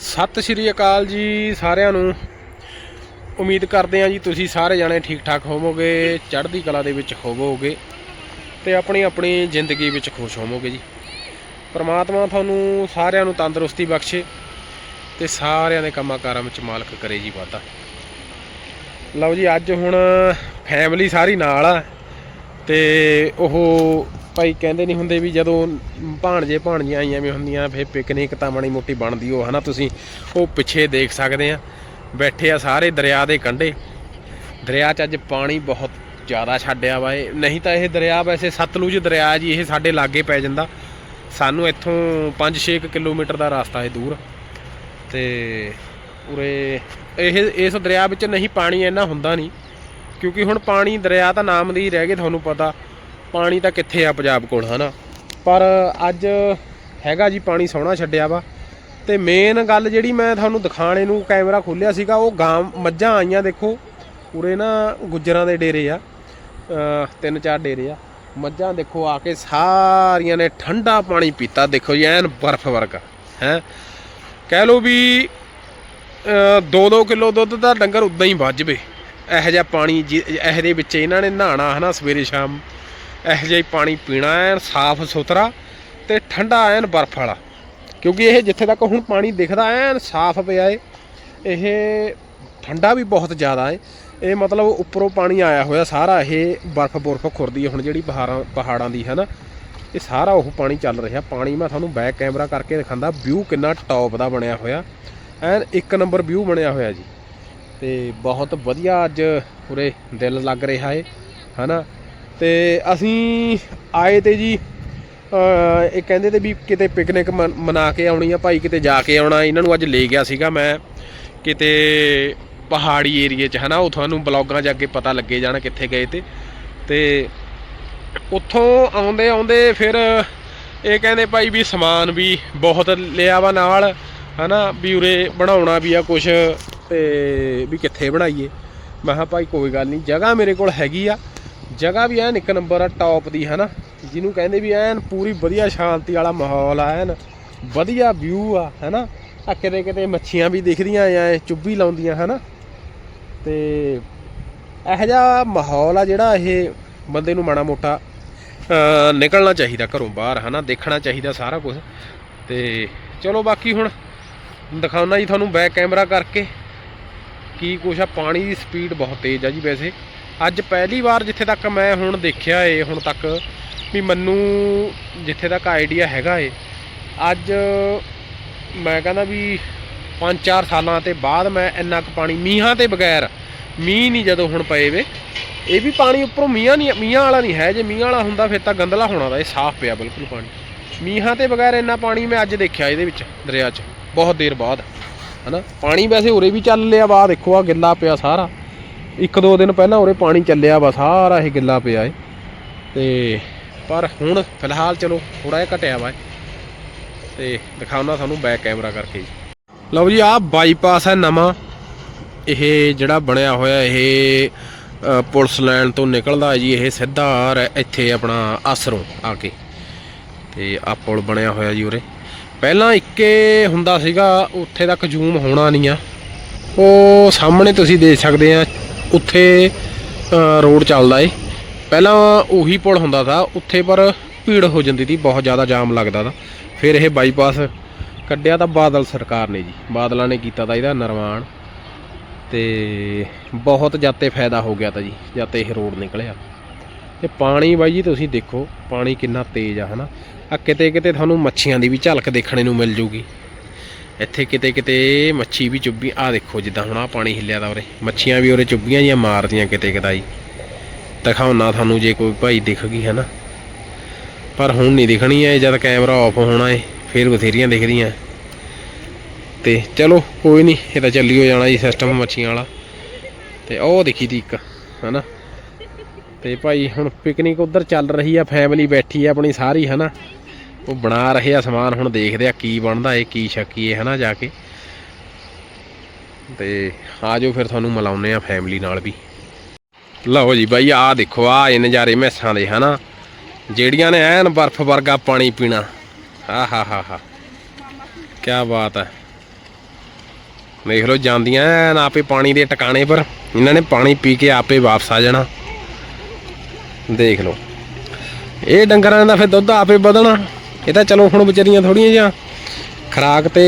ਸਤਿ ਸ਼੍ਰੀ ਅਕਾਲ ਜੀ ਸਾਰਿਆਂ ਨੂੰ। ਉਮੀਦ ਕਰਦੇ ਹਾਂ ਜੀ ਤੁਸੀਂ ਸਾਰੇ ਜਾਣੇ ਠੀਕ ਠਾਕ ਹੋਵੋਗੇ, ਚੜ੍ਹਦੀ ਕਲਾ ਦੇ ਵਿੱਚ ਹੋਵੋਗੇ ਤੇ ਆਪਣੀ ਆਪਣੀ ਜ਼ਿੰਦਗੀ ਵਿੱਚ ਖੁਸ਼ ਹੋਵੋਗੇ ਜੀ। ਪਰਮਾਤਮਾ ਤੁਹਾਨੂੰ ਸਾਰਿਆਂ ਨੂੰ ਤੰਦਰੁਸਤੀ ਬਖਸ਼ੇ ਤੇ ਸਾਰਿਆਂ ਦੇ ਕੰਮਾਂ ਕਾਰਾਂ ਵਿੱਚ ਮਾਲਕ ਕਰੇ ਜੀ ਵਾਧਾ। ਲਓ ਜੀ, ਅੱਜ ਹੁਣ ਫੈਮਿਲੀ ਸਾਰੀ ਨਾਲ ਆ ਤੇ ਉਹ ਭਾਈ ਕਹਿੰਦੇ ਨਹੀਂ ਹੁੰਦੇ ਵੀ ਜਦੋਂ ਭਾਣਜੇ ਭਾਣਜੀਆਂ ਆਈਆਂ ਵੀ ਹੁੰਦੀਆਂ, ਫਿਰ ਪਿਕਨਿਕ ਤਾਂ ਮਾੜੀ ਮੋਟੀ ਬਣਦੀ ਉਹ, ਹਨਾ ਤੁਸੀਂ? ਉਹ ਪਿੱਛੇ ਦੇਖ ਸਕਦੇ ਆ। ਬੈਠੇ ਆ ਸਾਰੇ ਦਰਿਆ ਦੇ ਕੰਢੇ। ਦਰਿਆ 'ਚ ਅੱਜ ਪਾਣੀ ਬਹੁਤ ਜ਼ਿਆਦਾ ਛੱਡਿਆ ਵਾ ਇਹ। ਨਹੀਂ ਤਾਂ ਇਹ ਦਰਿਆ ਵੈਸੇ ਸਤਲੁਜ ਦਰਿਆ ਜੀ, ਇਹ ਸਾਡੇ ਲਾਗੇ ਪੈ ਜਾਂਦਾ। ਸਾਨੂੰ ਇੱਥੋਂ 5-6 ਕਿਲੋਮੀਟਰ ਦਾ ਰਸਤਾ ਹੈ ਦੂਰ। ਤੇ ਉਰੇ ਇਹ, ਇਸ ਦਰਿਆ ਵਿੱਚ ਨਹੀਂ ਪਾਣੀ ਇੰਨਾ ਹੁੰਦਾ ਨਹੀਂ। ਕਿਉਂਕਿ ਹੁਣ ਪਾਣੀ ਦਰਿਆ ਤਾਂ ਨਾਮ ਦੀ ਰਹਿ ਗਏ, ਤੁਹਾਨੂੰ ਪਤਾ। ਪਾਣੀ ਤਾਂ ਕਿੱਥੇ ਆ ਪੰਜਾਬ ਕੋਲ, ਹਨਾ? ਪਰ ਅੱਜ ਹੈਗਾ ਜੀ ਪਾਣੀ ਸੋਹਣਾ ਛੱਡਿਆ ਵਾ। ਤੇ ਮੇਨ ਗੱਲ ਜਿਹੜੀ ਮੈਂ ਤੁਹਾਨੂੰ ਦਿਖਾਣੇ ਨੂੰ ਕੈਮਰਾ ਖੋਲਿਆ ਸੀਗਾ, ਉਹ ਗਾਂ ਮੱਝਾਂ ਆਈਆਂ ਦੇਖੋ। ਉਰੇ ਨਾ ਗੁੱਜਰਾਂ ਦੇ ਡੇਰੇ ਆ। ਤਿੰਨ ਚਾਰ ਡੇਰੇ ਆ। ਮੱਝਾਂ ਦੇਖੋ ਆ ਕੇ ਸਾਰੀਆਂ ਨੇ ਠੰਡਾ ਪਾਣੀ ਪੀਤਾ। ਦੇਖੋ ਜੀ, ਐਨ ਬਰਫ਼ ਵਰਗਾ, ਹੈ? ਕਹਿ ਲਓ ਵੀ 2-2 ਕਿਲੋ ਦੁੱਧ ਦਾ ਡੰਗਰ ਉਦਾਂ ਹੀ ਵੱਜ ਜਵੇ। ਇਹੋ ਜਿਹਾ ਪਾਣੀ ਜਿ- ਇਹੋ ਦੇ ਵਿੱਚ ਇਹਨਾਂ ਨੇ ਨਹਾਣਾ ਹਨਾ, ਸਵੇਰੇ ਸ਼ਾਮ। ਇਹੋ ਜਿਹਾ ਪਾਣੀ ਪੀਣਾ ਐਨ, ਸਾਫ਼ ਸੁਥਰਾ ਤੇ ਠੰਡਾ ਐਨ ਬਰਫ਼ ਵਾਲਾ। ਕਿਉਂਕਿ ਇਹ ਜਿੱਥੇ ਤੱਕ ਹੁਣ ਪਾਣੀ ਦਿਖਦਾ ਐਨ, ਸਾਫ਼ ਪਿਆ ਏ। ਇਹ ਠੰਡਾ ਵੀ ਬਹੁਤ ਜ਼ਿਆਦਾ ਏ। ਇਹ ਮਤਲਬ ਉੱਪਰੋਂ ਪਾਣੀ ਆਇਆ ਹੋਇਆ ਸਾਰਾ, ਇਹ ਬਰਫ਼ ਬਰਫ਼ ਖੁਰਦੀ ਹੈ ਹੁਣ ਜਿਹੜੀ ਪਹਾੜਾਂ ਪਹਾੜਾਂ ਦੀ ਹੈ ਨਾ ਇਹ ਸਾਰਾ ਉਹ ਪਾਣੀ ਚੱਲ ਰਿਹਾ। ਪਾਣੀ ਮੈਂ ਤੁਹਾਨੂੰ ਬੈਕ ਕੈਮਰਾ ਕਰਕੇ ਦਿਖਾਉਂਦਾ, ਵਿਊ ਕਿੰਨਾ ਟੌਪ ਦਾ ਬਣਿਆ ਹੋਇਆ। ਐਨ ਇੱਕ ਨੰਬਰ ਵਿਊ ਬਣਿਆ ਹੋਇਆ ਜੀ। ਤੇ ਬਹੁਤ ਵਧੀਆ ਅੱਜ ਉਰੇ ਦਿਲ ਲੱਗ ਰਿਹਾ ਏ, ਹਨਾ। ਤੇ ਅਸੀਂ ਆਏ ਤੇ ਜੀ ਇਹ ਕਹਿੰਦੇ ਤੇ ਵੀ ਕਿਤੇ ਪਿਕਨਿਕ ਮਨ- ਮਨਾ ਕੇ ਆਉਣੀ ਆ, ਭਾਈ ਕਿਤੇ ਜਾ ਕੇ ਆਉਣਾ। ਇਹਨਾਂ ਨੂੰ ਅੱਜ ਲੈ ਗਿਆ ਸੀਗਾ ਮੈਂ, ਕਿਤੇ ਪਹਾੜੀ ਏਰੀਏ 'ਚ, ਹਨਾ, ਉਹ ਤੁਹਾਨੂੰ ਬਲੌਗਾਂ 'ਚ ਅੱਗੇ ਪਤਾ ਲੱਗੇ ਜਾਣਾ ਕਿੱਥੇ ਗਏ ਤੇ। ਤੇ ਉੱਥੋਂ ਆਉਂਦੇ ਆਉਂਦੇ ਫਿਰ ਇਹ ਕਹਿੰਦੇ ਭਾਈ ਵੀ ਸਮਾਨ ਵੀ ਬਹੁਤ ਲਿਆ ਵਾ ਨਾਲ, ਹਨਾ, ਵੀ ਉਰੇ ਬਣਾਉਣਾ ਵੀ ਆ ਕੁਛ ਤੇ ਵੀ ਕਿੱਥੇ ਬਣਾਈਏ। ਮੈਂ ਕਿਹਾ ਭਾਈ ਕੋਈ ਗੱਲ ਨਹੀਂ, ਜਗ੍ਹਾ ਮੇਰੇ ਕੋਲ ਹੈਗੀ ਆ। ਜਗ੍ਹਾ ਵੀ ਐਨ ਇੱਕ ਨੰਬਰ ਆ ਟੌਪ ਦੀ ਹੈ ਨਾ ਜਿਹਨੂੰ ਕਹਿੰਦੇ ਵੀ ਐਨ ਪੂਰੀ ਵਧੀਆ ਸ਼ਾਂਤੀ ਵਾਲਾ ਮਾਹੌਲ ਆ, ਐਨ ਵਧੀਆ ਵਿਊ ਆ, ਹਨਾ? ਆ ਕਿਤੇ ਕਿਤੇ ਮੱਛੀਆਂ ਵੀ ਦਿਖਦੀਆਂ ਐ ਚੁੱਭੀ ਲਾਉਂਦੀਆਂ ਹੈ ਨਾ ਤੇ ਇਹੋ ਜਿਹਾ ਮਾਹੌਲ ਆ ਜਿਹੜਾ ਇਹ ਬੰਦੇ ਨੂੰ ਮਾੜਾ ਮੋਟਾ ਨਿਕਲਣਾ ਚਾਹੀਦਾ ਘਰੋਂ ਬਾਹਰ, ਹਨਾ? ਦੇਖਣਾ ਚਾਹੀਦਾ ਸਾਰਾ ਕੁਝ। ਤੇ ਚਲੋ ਬਾਕੀ ਹੁਣ ਦਿਖਾਉਣਾ ਜੀ ਤੁਹਾਨੂੰ ਬੈਕ ਕੈਮਰਾ ਕਰਕੇ ਕੀ ਕੁਛ ਆ, ਪਾਣੀ ਦੀ ਸਪੀਡ ਬਹੁਤ ਤੇਜ਼ ਆ ਜੀ ਵੈਸੇ। ਅੱਜ ਪਹਿਲੀ ਵਾਰ ਜਿੱਥੇ ਤੱਕ ਮੈਂ ਹੁਣ ਦੇਖਿਆ ਏ, ਹੁਣ ਤੱਕ ਵੀ ਮੈਨੂੰ ਜਿੱਥੇ ਤੱਕ ਆਈਡੀਆ ਹੈਗਾ ਏ, ਅੱਜ ਮੈਂ ਕਹਿੰਦਾ ਵੀ 5-4 ਸਾਲਾਂ ਤੇ ਬਾਅਦ ਮੈਂ ਇੰਨਾ ਕੁ ਪਾਣੀ ਮੀਂਹਾਂ ਤੇ ਬਗੈਰ ਮੀਂਹ ਨਹੀਂ ਜਦੋਂ ਹੁਣ ਪਏ ਵੇ, ਇਹ ਵੀ ਪਾਣੀ ਉੱਪਰੋਂ ਮੀਂਹਾਂ ਨਹੀਂ, ਮੀਂਹਾਂ ਵਾਲਾ ਨਹੀਂ ਹੈ, ਜੇ ਮੀਂਹ ਵਾਲਾ ਹੁੰਦਾ ਫਿਰ ਤਾਂ ਗੰਦਲਾ ਹੋਣਾ ਦਾ, ਇਹ ਸਾਫ਼ ਪਿਆ ਬਿਲਕੁਲ ਪਾਣੀ। ਮੀਂਹਾਂ ਤੇ ਬਗੈਰ ਇੰਨਾ ਪਾਣੀ ਮੈਂ ਅੱਜ ਦੇਖਿਆ ਇਹਦੇ ਵਿੱਚ, ਦਰਿਆ 'ਚ, ਬਹੁਤ ਦੇਰ ਬਾਅਦ, ਹਨਾ? ਪਾਣੀ ਵੈਸੇ ਉਰੇ ਵੀ ਚੱਲ ਲਿਆ ਵਾ ਦੇਖੋ ਆ ਗਿੱਲਾ ਪਿਆ ਸਾਰਾ। ਇੱਕ ਦੋ ਦਿਨ ਪਹਿਲਾਂ ਉਰੇ ਪਾਣੀ ਚੱਲਿਆ ਵਾ, ਸਾਰਾ ਇਹ ਗਿੱਲਾ ਪਿਆ ਏ। ਤੇ ਪਰ ਹੁਣ ਫਿਲਹਾਲ ਚਲੋ ਥੋੜਾ ਜਿਹਾ ਘਟਿਆ ਵਾ ਇਹ। ਤੇ ਦਿਖਾਉਣਾ ਤੁਹਾਨੂੰ ਬੈਕ ਕੈਮਰਾ ਕਰਕੇ। ਜੀ ਲਓ ਜੀ, ਆਹ ਬਾਈਪਾਸ ਹੈ ਨਵਾਂ। ਇਹ ਜਿਹੜਾ ਬਣਿਆ ਹੋਇਆ, ਇਹ ਪੁਲਿਸ ਲਾਈਨ ਤੋਂ ਨਿਕਲਦਾ ਜੀ। ਇਹ ਸਿੱਧਾ ਰ- ਇੱਥੇ ਆਪਣਾ ਆਸਰੋਂ ਆ ਕੇ। ਤੇ ਆ ਪੁਲ ਬਣਿਆ ਹੋਇਆ ਜੀ ਉਰੇ। ਪਹਿਲਾਂ ਇੱਕੇ ਹੁੰਦਾ ਸੀਗਾ, ਉੱਥੇ ਤੱਕ ਜ਼ੂਮ ਹੋਣਾ ਨਹੀਂ ਆ। ਉਹ ਸਾਹਮਣੇ ਤੁਸੀਂ ਦੇਖ ਸਕਦੇ ਆ ਉੱਥੇ ਰੋਡ ਚੱਲਦਾ ਏ। ਪਹਿਲਾਂ ਉਹੀ ਪੁਲ ਹੁੰਦਾ था ਉੱਥੇ ਪਰ ਭੀੜ ਹੋ ਜਾਂਦੀ ਸੀ ਬਹੁਤ ਜ਼ਿਆਦਾ ਜਾਮ ਲੱਗਦਾ ਤਾ ਫਿਰ ਇਹ ਬਾਈਪਾਸ ਕੱਢਿਆ ਤਾਂ ਬਾਦਲ ਸਰਕਾਰ ਨੇ ਜੀ। ਬਾਦਲਾਂ ਨੇ ਕੀਤਾ ਤਾਂ ਇਹਦਾ ਨਿਰਮਾਣ। ਤੇ ਬਹੁਤ ਜਾਤੇ ਫਾਇਦਾ ਹੋ ਗਿਆ ਤਾਂ ਜੀ, ਜਾਤੇ ਇਹ ਰੋਡ ਨਿਕਲਿਆ। ਤੇ ਪਾਣੀ ਬਾਈ ਜੀ, ਤੁਸੀਂ ਦੇਖੋ, ਪਾਣੀ ਕਿੰਨਾ ਤੇਜ਼ ਆ, ਹਨਾ। ਆ ਕਿਤੇ ਕਿਤੇ ਤੁਹਾਨੂੰ ਮੱਛੀਆਂ ਦੀ ਵੀ ਝਲਕ ਦੇਖਣੇ ਨੂੰ ਮਿਲ ਜੂਗੀ। ਇੱਥੇ ਕਿਤੇ ਕਿਤੇ ਮੱਛੀ ਵੀ ਚੁੱਭੀ। ਆ ਦੇਖੋ ਜਿੱਦਾਂ ਹੁਣ ਆ ਪਾਣੀ ਹਿੱਲਿਆ ਦਾ ਉਰੇ। ਮੱਛੀਆਂ ਵੀ ਉਰੇ ਚੁੱਭੀਆਂ ਜੀਆਂ ਮਾਰਦੀਆਂ ਕਿਤੇ ਕਿਤਾਈ ਦਿਖਾਉਣਾ ਤੁਹਾਨੂੰ ਜੇ ਕੋਈ ਭਾਈ ਦਿਖ ਗਈ ਹੈ ਨਾ ਪਰ ਹੁਣ ਨਹੀਂ ਦਿਖਣੀ ਐ ਜਦ ਕੈਮਰਾ ਆਫ ਹੋਣਾ ਏ, ਫਿਰ ਬਥੇਰੀਆਂ ਦਿਖਦੀਆਂ। ਤੇ ਚਲੋ, ਕੋਈ ਨਹੀਂ, ਇਹ ਤਾਂ ਚੱਲੀ ਹੋ ਜਾਣਾ ਜੀ ਸਿਸਟਮ ਮੱਛੀਆਂ ਵਾਲਾ। ਤੇ ਉਹ ਦੇਖੀ ਤੀ ਇੱਕ, ਹਨਾ? ਤੇ ਭਾਈ ਹੁਣ ਪਿਕਨਿਕ ਉਧਰ ਚੱਲ ਰਹੀ ਆ ਫੈਮਿਲੀ ਬੈਠੀ ਆ ਆਪਣੀ ਸਾਰੀ, ਹਨਾ? ਉਹ ਬਣਾ ਰਹੇ ਆ ਸਮਾਨ, ਹੁਣ ਦੇਖਦੇ ਆ ਕੀ ਬਣਦਾ ਏ ਕੀ ਛਕੀਏ ਹਨਾ, ਜਾ ਕੇ। ਤੇ ਆਜੋ ਫਿਰ ਤੁਹਾਨੂੰ ਮਿਲਾਉਨੇ ਆ ਫੈਮਿਲੀ ਨਾਲ ਵੀ। ਲਓ ਜੀ ਬਾਈ, ਆਹ ਦੇਖੋ, ਆਹ ਇਹ ਨਜ਼ਾਰੇ ਮੈਸਾਂ ਦੇ, ਹਨਾ। ਜਿਹੜੀਆਂ ਨੇ ਐਨ ਬਰਫ਼ ਵਰਗਾ ਪਾਣੀ ਪੀਣਾ। ਆ ਹਾ ਹਾ ਹਾ। ਕੀ ਬਾਤ ਹੈ। ਦੇਖ ਲਓ, ਜਾਂਦੀਆਂ ਐਨ ਆਪੇ ਪਾਣੀ ਦੇ ਟਿਕਾਣੇ ਪਰ, ਇਹਨਾਂ ਨੇ ਪਾਣੀ ਪੀ ਕੇ ਆਪੇ ਵਾਪਸ ਆ ਜਾਣਾ। ਦੇਖ ਲਓ। ਇਹ ਡੰਗਰਾਂ ਦਾ ਫਿਰ ਦੁੱਧ ਆਪੇ ਵਧਣਾ। ਇਹ ਤਾਂ ਚਲੋ ਹੁਣ ਵਿਚਾਰੀਆਂ ਥੋੜੀਆਂ ਜਿਹਾ ਖਰਾਕ ਤੇ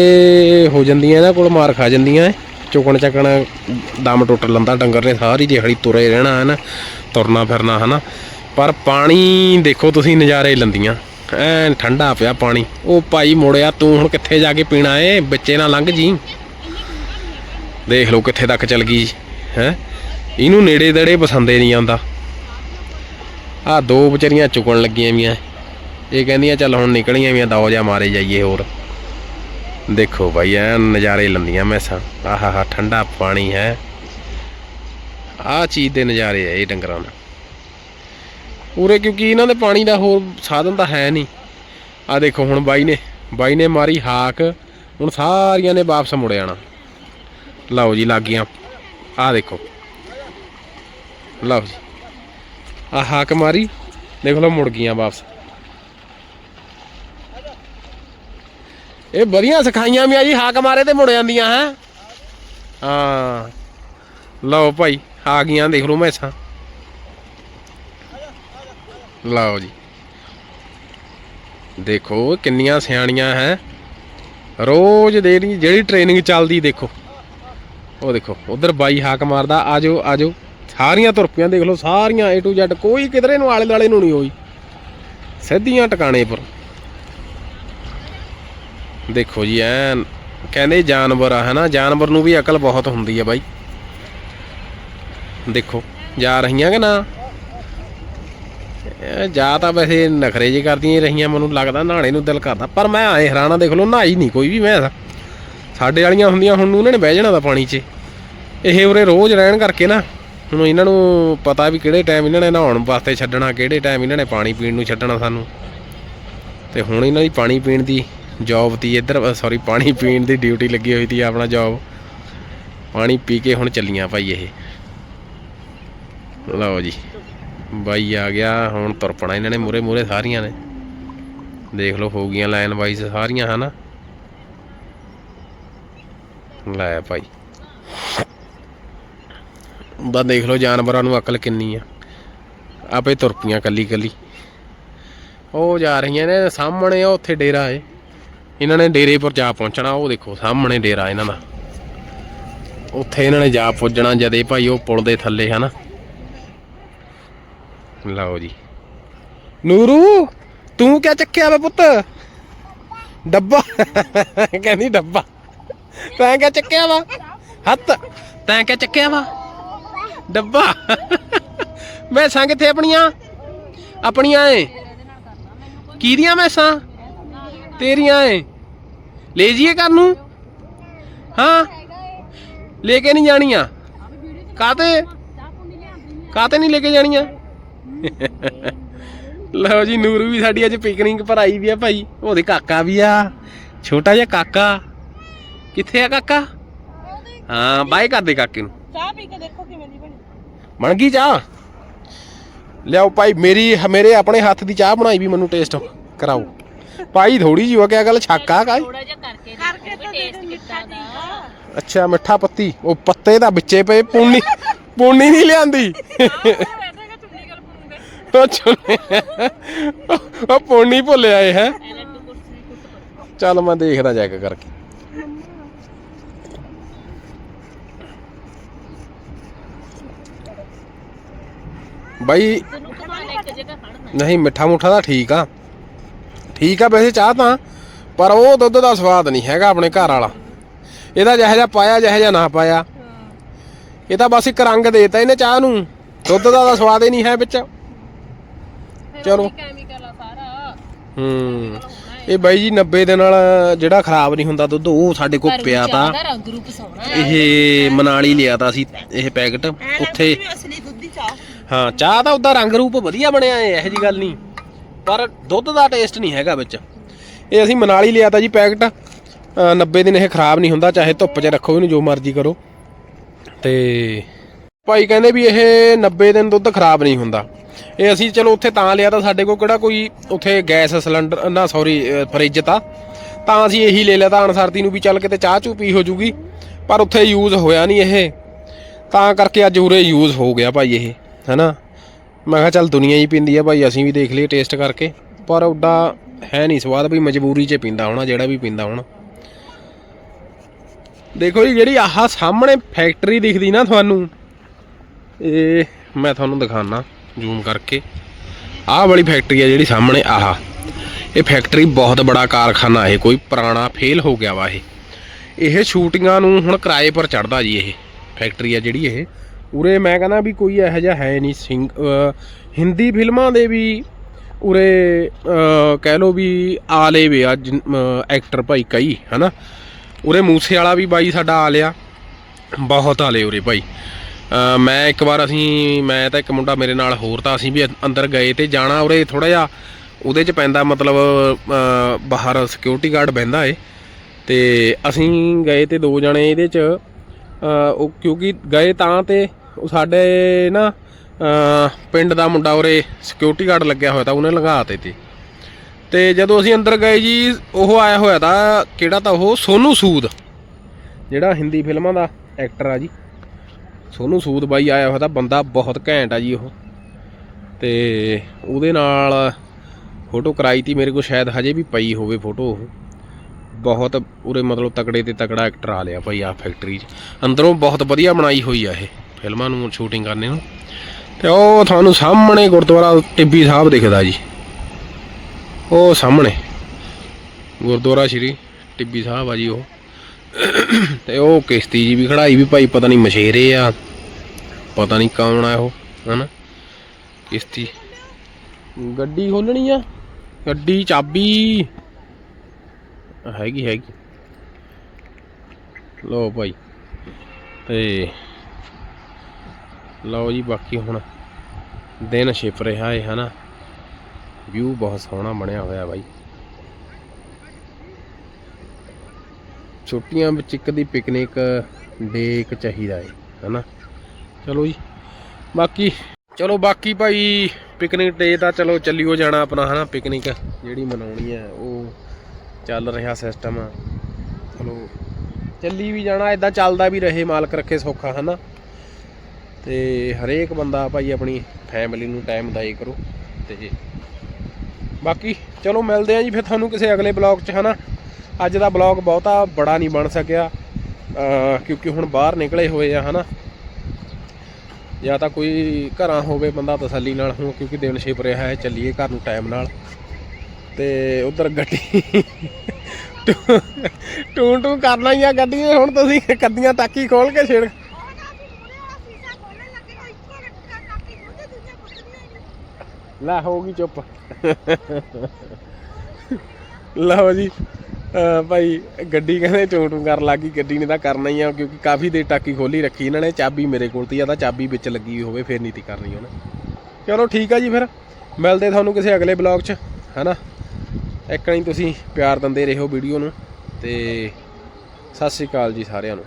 ਹੋ ਜਾਂਦੀਆਂ ਇਹਨਾਂ ਕੋਲ ਮਾਰ ਖਾ ਜਾਂਦੀਆਂ ਐ। ਚੁਕਣ ਚੱਕਣ, ਦਮ ਟੁੱਟ ਲੰਦਾ ਡੰਗਰ ਨੇ, ਸਾਰੀ ਦਿਹਾੜੀ ਤੁਰੇ ਰਹਿਣਾ ਹੈ ਨਾ, ਤੁਰਨਾ ਫਿਰਨਾ ਹੈ ਨਾ ਪਰ ਪਾਣੀ ਦੇਖੋ ਤੁਸੀਂ ਨਜ਼ਾਰੇ ਲੰਦੀਆਂ, ਐਨ ਠੰਡਾ ਪਿਆ ਪਾਣੀ। ਉਹ ਭਾਈ ਮੁੜਿਆ, ਤੂੰ ਹੁਣ ਕਿੱਥੇ ਜਾ ਕੇ ਪੀਣਾ ਏ ਬੱਚੇ ਨਾਲ ਲੰਘ ਜੀ। ਦੇਖ ਲਓ ਕਿੱਥੇ ਤੱਕ ਚੱਲ ਗਈ, ਹੈ। ਇਹਨੂੰ ਨੇੜੇ ਦੜੇ ਪਸੰਦੇ ਨਹੀਂ ਆਉਂਦਾ। ਆ ਦੋ ਵਿਚਾਰੀਆਂ ਚੁਕਣ ਲੱਗੀਆਂ ਵੀਆਂ। ਇਹ ਕਹਿੰਦੀਆਂ, ਚੱਲ ਹੁਣ ਨਿਕਲੀਆਂ ਵੀਆਂ ਦੋ ਜਾ ਮਾਰੇ ਜਾਈਏ ਹੋਰ। ਦੇਖੋ ਭਾਈ ਐ ਨਜ਼ਾਰੇ ਲੰਦੀਆਂ ਮੈਸਾਂ। ਆਹਾ ਠੰਡਾ ਪਾਣੀ ਹੈ। ਆਹ ਚੀਜ਼ ਦੇ ਨਜ਼ਾਰੇ ਆ ਇਹ ਡੰਗਰਾਂ ਦਾ। ਉਰੇ ਕਿਉਂਕਿ ਇਹਨਾਂ ਦੇ ਪਾਣੀ ਦਾ ਹੋਰ ਸਾਧਨ ਤਾਂ ਹੈ ਨਹੀਂ। ਆ ਦੇਖੋ, ਹੁਣ ਬਾਈ ਨੇ ਬਾਈ ਨੇ ਮਾਰੀ ਹਾਕ। ਹੁਣ ਸਾਰੀਆਂ ਨੇ ਵਾਪਸ ਮੁੜ ਜਾਣਾ। ਲਓ ਜੀ, ਲੱਗ ਗਈਆਂ। ਆ ਦੇਖੋ। ਲਓ ਜੀ। ਆ ਹਾਕ ਮਾਰੀ। ਦੇਖ ਲਓ, ਮੁੜ ਗਈਆਂ ਵਾਪਸ। ਇਹ ਵਧੀਆ ਸਿਖਾਈਆਂ ਵੀ ਆ ਜੀ, ਹਾਕ ਮਾਰੇ ਤੇ ਮੁੜ ਜਾਂਦੀਆਂ, ਹੈ? ਹਾਂ। ਲਓ ਭਾਈ, ਆ ਗਈਆਂ, ਦੇਖ ਲਓ ਮੈਸਾਂ। ਲਓ ਜੀ। ਦੇਖੋ, ਕਿੰਨੀਆਂ ਸਿਆਣੀਆਂ, ਹੈ? ਰੋਜ਼ ਦੇ ਜਿਹੜੀ ਟ੍ਰੇਨਿੰਗ ਚੱਲਦੀ, ਦੇਖੋ। ਉਹ ਦੇਖੋ, ਉਧਰ ਬਾਈ ਹਾਕ ਮਾਰਦਾ, ਆਜੋ ਆਜੋ। ਸਾਰੀਆਂ ਤੁਰਪੀਆਂ, ਦੇਖ ਲਓ, ਸਾਰੀਆਂ A to Z, ਕੋਈ ਕਿਧਰੇ ਨੂੰ ਆਲੇ ਦੁਆਲੇ ਨੂੰ ਨਹੀਂ ਹੋਈ। ਸਿੱਧੀਆਂ ਟਿਕਾਣੇ ਪਰ। ਦੇਖੋ ਜੀ, ਐਨ ਕਹਿੰਦੇ ਜਾਨਵਰ ਆ, ਹਨਾ? ਜਾਨਵਰ ਨੂੰ ਵੀ ਅਕਲ ਬਹੁਤ ਹੁੰਦੀ ਆ ਬਾਈ। ਦੇਖੋ, ਜਾ ਰਹੀਆਂ ਕਿ ਨਾ? ਜਾ ਤਾਂ ਵੈਸੇ ਨਖਰੇ ਜੇ ਕਰਦੀਆਂ ਰਹੀਆਂ, ਮੈਨੂੰ ਲੱਗਦਾ ਨਹਾਣੇ ਨੂੰ ਦਿਲ ਕਰਦਾ। ਪਰ ਮੈਂ ਆਏ ਹੈਰਾਨਾ ਦੇਖ ਲਓ, ਨਹਾਈ ਨਹੀਂ ਕੋਈ ਵੀ ਮੈਂ ਸਾਡੇ ਵਾਲੀਆਂ ਹੁੰਦੀਆਂ, ਹੁਣ ਨੂੰ ਉਹਨਾਂ ਨੇ ਬਹਿ ਜਾਣਾ ਦਾ ਪਾਣੀ 'ਚ। ਇਹ ਉਰੇ ਰੋਜ਼ ਰਹਿਣ ਕਰਕੇ ਨਾ, ਹੁਣ ਇਹਨਾਂ ਨੂੰ ਪਤਾ ਵੀ ਕਿਹੜੇ ਟਾਈਮ ਇਹਨਾਂ ਨੇ ਨਹਾਉਣ ਵਾਸਤੇ ਛੱਡਣਾ, ਕਿਹੜੇ ਟਾਈਮ ਇਹਨਾਂ ਨੇ ਪਾਣੀ ਪੀਣ ਨੂੰ ਛੱਡਣਾ ਸਾਨੂੰ। ਤੇ ਹੁਣ ਇਹਨਾਂ ਦੀ ਪਾਣੀ ਪੀਣ ਦੀ ਜੌਬ ਤੀ ਇੱਧਰ ਸੌਰੀ ਪਾਣੀ ਪੀਣ ਦੀ ਡਿਊਟੀ ਲੱਗੀ ਹੋਈ ਤੀ ਆਪਣਾ ਜੌਬ ਪਾਣੀ ਪੀ ਕੇ ਹੁਣ ਚੱਲੀਆਂ ਭਾਈ ਇਹ। ਲਓ ਜੀ, ਬਾਈ ਆ ਗਿਆ, ਹੁਣ ਤੁਰ ਪਣਾ ਇਹਨਾਂ ਨੇ ਮੂਰੇ ਮੂਰੇ ਸਾਰੀਆਂ ਨੇ। ਦੇਖ ਲਓ, ਹੋ ਗਈਆਂ ਲਾਈਨ ਵਾਈਜ਼ ਸਾਰੀਆਂ, ਹਨਾ? ਲੈ ਭਾਈ। ਬਾ ਦੇਖ ਲਓ, ਜਾਨਵਰਾਂ ਨੂੰ ਅਕਲ ਕਿੰਨੀ ਆ। ਆਪੇ ਤੁਰ ਪਈਆਂ ਕੱਲੀ ਕੱਲੀ ਉਹ ਜਾ ਰਹੀਆਂ ਨੇ, ਸਾਹਮਣੇ ਉਹ ਉੱਥੇ ਡੇਰਾ ਏ। ਇਹਨਾਂ ਨੇ ਡੇਰੇ ਪਰ ਜਾ ਪਹੁੰਚਣਾ, ਉਹ ਦੇਖੋ ਸਾਹਮਣੇ ਡੇਰਾ ਇਹਨਾਂ ਦਾ। ਉੱਥੇ ਇਹਨਾਂ ਨੇ ਜਾ ਪੁੱਜਣਾ ਜਦੇ ਭਾਈ, ਉਹ ਪੁਲ ਦੇ ਥੱਲੇ, ਹਨਾ। ਲਓ ਜੀ। ਨੂਰੂ, ਤੂੰ ਕਿਆ ਚੱਕਿਆ ਵਾ ਪੁੱਤ? ਡੱਬਾ। ਕਹਿੰਦੀ ਡੱਬਾ। ਤੈਂ ਕਿਆ ਚੱਕਿਆ ਵਾ? ਹੱਥ। ਤੈਂ ਕਿਆ ਚੱਕਿਆ ਵਾ? ਡੱਬਾ। ਮੈਸਾਂ ਕਿੱਥੇ ਆਪਣੀਆਂ? ਆਪਣੀਆਂ ਏ। ਕਿਹਦੀਆਂ ਮੈਸਾਂ? ਤੇਰੀਆਂ ਏ। ਲੈ ਜੀਏ ਘਰ ਨੂੰ? ਹਾਂ। ਲੈ ਕੇ ਨਹੀਂ ਜਾਣੀਆਂ? ਕਾਤੇ ਕਾਤੇ ਨਹੀਂ ਲੈ ਕੇ ਜਾਣੀਆਂ? ਲਓ ਜੀ ਨੂਰੂ ਵੀ ਸਾਡੀ ਅੱਜ ਪਿਕਨਿਕ ਪਰ ਆਈ ਵੀ ਆ ਭਾਈ। ਉਹਦੇ ਕਾਕਾ ਵੀ ਆ। ਛੋਟਾ ਜਿਹਾ ਕਾਕਾ। ਕਿੱਥੇ ਆ ਕਾਕਾ? ਹਾਂ ਬਾਈ ਕਰਦੇ ਕਾਕੇ ਨੂੰ। ਚਾਹ ਪੀ ਕੇ ਦੇਖੋ ਕਿਵੇਂ ਦੀ ਬਣੀ। ਬਣ ਗਈ ਚਾਹ? ਲਿਆਓ ਭਾਈ ਮੇਰੀ ਮੇਰੇ ਆਪਣੇ ਹੱਥ ਦੀ ਚਾਹ ਬਣਾਈ ਵੀ ਮੈਨੂੰ ਟੇਸਟ ਕਰਾਓ। ਭਾਈ ਥੋੜੀ ਜਿਹੀ ਹੋ ਕਿਆ ਗੱਲ ਛਾਕਾ ਕਾਈ ਥੋੜਾ ਜਿਹਾ ਕਰਕੇ ਕਰਕੇ ਤਾਂ ਦੇ ਦੇ। ਮਿੱਠਾ ਟੀਕਾ ਅੱਛਾ ਮਿੱਠਾ ਪੱਤੀ ਉਹ ਪੱਤੇ ਦਾ ਵਿੱਚੇ ਪਏ ਪੂਣੀ ਪੂਣੀ ਨਹੀਂ ਲਿਆਂਦੀ। ਬੈਠੇਗਾ ਚੁੰਨੀ ਗੱਲ ਪੁੰਗੇ ਉਹ ਚੁੰਨੇ- ਉਹ ਪੂਣੀ ਭੁੱਲ ਆਏ ਹੈ। ਚੱਲ ਮੈਂ ਦੇਖਦਾ ਚੈੱਕ ਕਰਕੇ। ਬਾਈ ਨਹੀਂ ਮਿੱਠਾ ਮੁੱਠਾ ਤਾਂ ਠੀਕ ਆ। ਠੀਕ ਆ ਵੈਸੇ ਚਾਹ ਤਾਂ ਪਰ ਉਹ ਦੁੱਧ ਦਾ ਸਵਾਦ ਨਹੀਂ ਹੈਗਾ ਆਪਣੇ ਘਰ ਵਾਲਾ। ਇਹਦਾ ਜਿਹੋ ਜਿਹਾ ਪਾਇਆ ਜਿਹੋ ਜਿਹਾ ਨਾ ਪਾਇਆ। ਇਹ ਤਾਂ ਬਸ ਇੱਕ ਰੰਗ ਦੇਤਾ ਇਹਨੇ ਚਾਹ ਨੂੰ। ਦੁੱਧ ਦਾ ਤਾਂ ਸਵਾਦ ਹੀ ਨਹੀਂ ਹੈ ਵਿੱਚ। ਚਲੋ। ਕੈਮੀਕਲ ਆ ਸਾਰਾ। ਹੂੰ ਇਹ ਬਾਈ ਜੀ 90 ਦੇ ਨਾਲ ਜਿਹੜਾ ਖਰਾਬ ਨਹੀਂ ਹੁੰਦਾ ਦੁੱਧ ਉਹ ਸਾਡੇ ਕੋਲ ਪਿਆ ਤਾਂ। ਇਹ ਮਨਾਲੀ ਲਿਆ ਤਾਂ ਅਸੀਂ ਇਹ ਪੈਕਟ। ਉੱਥੇ ਹਾਂ ਚਾਹ। ਦਾ ਉਹਦਾ ਰੰਗ ਰੂਪ ਵਧੀਆ ਬਣਿਆ ਏ ਇਹੋ ਜੀ ਗੱਲ ਨਹੀਂ। ਪਰ ਦੁੱਧ ਦਾ ਟੇਸਟ ਨਹੀਂ ਹੈਗਾ ਵਿੱਚ। ਇਹ ਅਸੀਂ ਮਨਾਲੀ ਲਿਆ ਤਾਂ ਜੀ ਪੈਕਟ 90 ਦਿਨ ਇਹ ਖਰਾਬ ਨਹੀਂ ਹੁੰਦਾ, ਚਾਹੇ ਧੁੱਪ 'ਚ ਰੱਖੋ ਇਹਨੂੰ ਜੋ ਮਰਜ਼ੀ ਕਰੋ। ਤੇ ਭਾਈ ਕਹਿੰਦੇ ਵੀ ਇਹ 90 ਦਿਨ ਦੁੱਧ ਖਰਾਬ ਨਹੀਂ ਹੁੰਦਾ। ਇਹ ਅਸੀਂ ਚਲੋ ਉੱਥੇ ਤਾਂ ਲਿਆ ਤਾਂ ਸਾਡੇ ਕੋਲ ਕਿਹੜਾ ਕੋਈ ਉੱਥੇ ਗੈਸ ਸਿਲੰਡਰ ਨਾ ਸੌਰੀ ਫਰਿੱਜ ਤਾਂ। ਤਾਂ ਅਸੀਂ ਇਹੀ ਲੈ ਲਿਆ, ਤਾਂ ਅਨਸਰਤੀ ਨੂੰ ਵੀ ਚੱਲ ਕਿਤੇ ਚਾਹ ਚੂ ਪੀ ਹੋ ਜੂਗੀ, ਪਰ ਉੱਥੇ ਯੂਜ਼ ਹੋਇਆ ਨਹੀਂ ਇਹ। ਤਾਂ ਕਰਕੇ ਅੱਜ ਉਰੇ ਯੂਜ਼ ਹੋ ਗਿਆ ਭਾਈ ਇਹ, ਹੈਨਾ? ਮੈਂ ਕਿਹਾ ਚੱਲ ਦੁਨੀਆ ਹੀ ਪੀਂਦੀ ਆ ਭਾਈ, ਅਸੀਂ ਵੀ ਦੇਖ ਲਈਏ ਟੇਸਟ ਕਰਕੇ। ਪਰ ਉੱਡਾ ਹੈ ਨਹੀਂ ਸਵਾਦ ਵੀ ਮਜਬੂਰੀ 'ਚ ਪੀਂਦਾ ਹੋਣਾ, ਜਿਹੜਾ ਵੀ ਪੀਂਦਾ ਹੋਣਾ। ਦੇਖੋ ਜੀ, ਜਿਹੜੀ ਆਹ ਸਾਹਮਣੇ ਫੈਕਟਰੀ ਦਿਖਦੀ ਨਾ ਤੁਹਾਨੂੰ, ਇਹ ਮੈਂ ਤੁਹਾਨੂੰ ਦਿਖਾਣਾ ਜ਼ੂਮ ਕਰਕੇ। ਆਹ ਵਾਲੀ ਫੈਕਟਰੀ ਆ ਜਿਹੜੀ ਸਾਹਮਣੇ, ਆਹ। ਇਹ ਫੈਕਟਰੀ ਬਹੁਤ ਬੜਾ ਕਾਰਖਾਨਾ ਇਹ, ਕੋਈ ਪੁਰਾਣਾ ਫੇਲ ਹੋ ਗਿਆ ਵਾ ਇਹ। ਇਹ ਸ਼ੂਟਿੰਗਾਂ ਨੂੰ ਹੁਣ ਕਿਰਾਏ ਪਰ ਚੜਦਾ ਜੀ ਇਹ। ਫੈਕਟਰੀ ਆ ਜਿਹੜੀ ਇਹ। ਉਰੇ ਮੈਂ ਕਹਿੰਦਾ ਵੀ ਕੋਈ ਇਹੋ ਜਿਹਾ ਹੈ ਨਹੀਂ ਸਿੰਗ ਹਿੰਦੀ ਫਿਲਮਾਂ ਦੇ ਵੀ ਉਰੇ ਕਹਿ ਲੋ ਵੀ ਆਲੇ ਵੇ ਆ ਜਿਨ- ਐਕਟਰ ਭਾਈ ਕਈ, ਹਨਾ? ਉਰੇ ਮੂਸੇ ਵਾਲਾ ਵੀ ਬਾਈ ਸਾਡਾ ਆ ਲਿਆ ਬਹੁਤ ਆਲੇ ਉਰੇ ਭਾਈ। ਮੈਂ ਇੱਕ ਵਾਰ ਅਸੀਂ, ਮੈਂ ਤਾਂ ਇੱਕ ਮੁੰਡਾ ਮੇਰੇ ਨਾਲ ਹੋਰ ਤਾਂ ਅਸੀਂ ਵੀ ਅੰਦਰ ਗਏ ਤੇ ਜਾਣਾ ਉਰੇ ਥੋੜਾ ਜਿਹਾ, ਉਹਦੇ ਚ ਪੈਂਦਾ ਮਤਲਬ ਬਾਹਰ ਸਿਕਿਉਰਿਟੀ ਗਾਰਡ ਬਹਿੰਦਾ ਏ। ਤੇ ਅਸੀਂ ਗਏ ਤੇ ਦੋ ਜਣੇ ਇਹਦੇ ਚ ਉਹ ਕਿਉਂਕਿ ਗਏ ਤਾਂ ਤੇ ਉਹ ਸਾਡੇ ਨਾ ਪਿੰਡ ਦਾ ਮੁੰਡਾ ਉਰੇ ਸਿਕਿਉਰਿਟੀ ਗਾਰਡ ਲੱਗਿਆ ਹੋਇਆ ਤਾਂ ਉਹਨੇ ਲੰਘਾ ਤੇ। ਤੇ ਤੇ ਜਦੋਂ ਅਸੀਂ ਅੰਦਰ ਗਏ ਜੀ, ਉਹ ਆਇਆ ਹੋਇਆ ਤਾਂ ਕਿਹੜਾ ਤਾਂ ਉਹ? ਸੋਨੂ ਸੂਦ। ਜਿਹੜਾ ਹਿੰਦੀ ਫਿਲਮਾਂ ਦਾ ਐਕਟਰ ਆ ਜੀ। ਸੋਨੂ ਸੂਦ ਬਾਈ ਆਇਆ ਹੋਇਆ ਤਾਂ ਬੰਦਾ ਬਹੁਤ ਘੈਂਟ ਆ ਜੀ ਉਹ। ਤੇ ਉਹਦੇ ਨਾਲ ਫੋਟੋ ਕਰਾਈ ਤੀ ਮੇਰੇ ਕੋਲ ਸ਼ਾਇਦ ਹਜੇ ਵੀ ਪਈ ਹੋਵੇ ਫੋਟੋ ਉਹ। ਬਹੁਤ ਉਰੇ ਮਤਲਬ ਤਕੜੇ ਤੇ ਤਕੜਾ ਐਕਟਰ ਆ ਲਿਆ ਭਾਈ ਆ ਫੈਕਟਰੀ 'ਚ। ਅੰਦਰੋਂ ਬਹੁਤ ਵਧੀਆ ਬਣਾਈ ਹੋਈ ਆ ਇਹ। ਫਿਲਮਾਂ ਨੂੰ ਸ਼ੂਟਿੰਗ ਕਰਨੇ ਨੂੰ। ਤੇ ਉਹ ਤੁਹਾਨੂੰ ਸਾਹਮਣੇ ਗੁਰਦੁਆਰਾ ਟਿੱਬੀ ਸਾਹਿਬ ਦਿਖਦਾ ਜੀ। ਉਹ ਸਾਹਮਣੇ। ਗੁਰਦੁਆਰਾ ਸ਼੍ਰੀ ਟਿੱਬੀ ਸਾਹਿਬ ਆ ਜੀ ਉਹ। ਤੇ ਉਹ ਕਿਸ਼ਤੀ ਜੀ ਵੀ ਖੜਾਈ ਵੀ ਭਾਈ ਪਤਾ ਨਹੀਂ ਮਸ਼ੇਰੇ ਆ, ਪਤਾ ਨਹੀਂ ਕੌਣ ਆ ਉਹ, ਹਨਾ। ਕਿਸ਼ਤੀ। ਗੱਡੀ ਖੋਲਣੀ ਆ। ਗੱਡੀ ਚਾਬੀ। ਹੈਗੀ ਹੈਗੀ। ਲੋ ਭਾਈ। ਤੇ ਲਓ ਜੀ, ਬਾਕੀ ਹੁਣ ਦਿਨ ਛਿਪ ਰਿਹਾ ਹੈ ਹਨਾ। ਵਿਊ ਬਹੁਤ ਸੋਹਣਾ ਬਣਿਆ ਹੋਇਆ ਬਾਈ। ਛੁੱਟੀਆਂ ਵਿੱਚ ਇੱਕ ਦੀ ਪਿਕਨਿਕ ਡੇ ਇੱਕ ਚਾਹੀਦਾ ਹੈ ਹਨਾ। ਚਲੋ ਜੀ, ਬਾਕੀ ਚਲੋ, ਬਾਕੀ ਭਾਈ ਪਿਕਨਿਕ ਡੇ ਤਾਂ ਚਲੋ ਚੱਲਿਓ ਜਾਣਾ ਆਪਣਾ, ਹਨਾ। ਪਿਕਨਿਕ ਜਿਹੜੀ ਮਨਾਉਣੀ ਹੈ ਉਹ ਚੱਲ ਰਿਹਾ ਸਿਸਟਮ ਚਲੋ, ਚੱਲੀ ਵੀ ਜਾਣਾ ਇਦਾਂ ਚੱਲਦਾ ਵੀ ਰਹੇ, ਮਾਲਕ ਰੱਖੇ ਸੌਖਾ, ਹਨਾ। ਤੇ ਹਰੇਕ ਬੰਦਾ ਭਾਈ ਆਪਣੀ ਫੈਮਿਲੀ ਨੂੰ ਟਾਈਮ ਦਾਈ ਕਰੋ ਤੇ ਬਾਕੀ ਚਲੋ ਮਿਲਦੇ ਆ ਜੀ ਫਿਰ ਤੁਹਾਨੂੰ ਕਿਸੇ ਅਗਲੇ ਬਲੌਗ 'ਚ, ਹਨਾ? ਅੱਜ ਦਾ ਬਲੌਗ ਬਹੁਤਾ ਬੜਾ ਨਹੀਂ ਬਣ ਸਕਿਆ ਕਿਉਂਕਿ ਹੁਣ ਬਾਹਰ ਨਿਕਲੇ ਹੋਏ ਆ, ਹਨਾ? ਜਾਂ ਤਾਂ ਕੋਈ ਘਰਾਂ ਹੋਵੇ ਬੰਦਾ ਤਸੱਲੀ ਨਾਲ ਹੁਣ ਕਿਉਂਕਿ ਦਿਨ ਛਿਪ ਰਿਹਾ ਹੈ, ਚੱਲੀਏ ਘਰ ਨੂੰ ਟਾਈਮ ਨਾਲ। ਤੇ ਉਧਰ ਗੱਡੀ ਟੂੰ ਟੂੰ ਕਰਨਾ ਹੀ ਆ ਗੱਡੀ ਹੁਣ ਤੁਸੀਂ ਕੱਦੀਆਂ ਟਾਕੀ ਖੋਲ ਕੇ ਛੇੜ ਲੈ ਹੋ ਗਈ ਚੁੱਪ। ਲਓ ਜੀ ਭਾਈ ਗੱਡੀ ਕਹਿੰਦੇ ਟੂੰ ਟੂੰ ਕਰਨ ਲੱਗੀ, ਗੱਡੀ ਨੇ ਤਾਂ ਕਰਨਾ ਹੀ ਆ, ਕਿਉਂਕਿ ਕਾਫੀ ਦੇਰ ਟਾਕੀ ਖੋਲੀ ਰੱਖੀ ਇਹਨਾਂ ਨੇ, ਚਾਬੀ ਮੇਰੇ ਕੋਲ ਤੀ ਆ ਤਾਂ ਚਾਬੀ ਵਿੱਚ ਲੱਗੀ ਹੋਈ ਹੋਵੇ, ਫੇਰ ਨਹੀਂ ਤੀ ਕਰਨੀ ਉਹਨੇ। ਚਲੋ ਠੀਕ ਆ ਜੀ ਫਿਰ, ਮਿਲਦੇ ਤੁਹਾਨੂੰ ਕਿਸੇ ਅਗਲੇ ਬਲੌਗ 'ਚ, ਹੈਨਾ? ਇੱਕ ਨਹੀਂ ਤੁਸੀਂ ਪਿਆਰ ਦਿੰਦੇ ਰਹੋ ਵੀਡੀਓ ਨੂੰ, ਤੇ ਸਤਿ ਸ਼੍ਰੀ ਅਕਾਲ ਜੀ ਸਾਰਿਆਂ ਨੂੰ।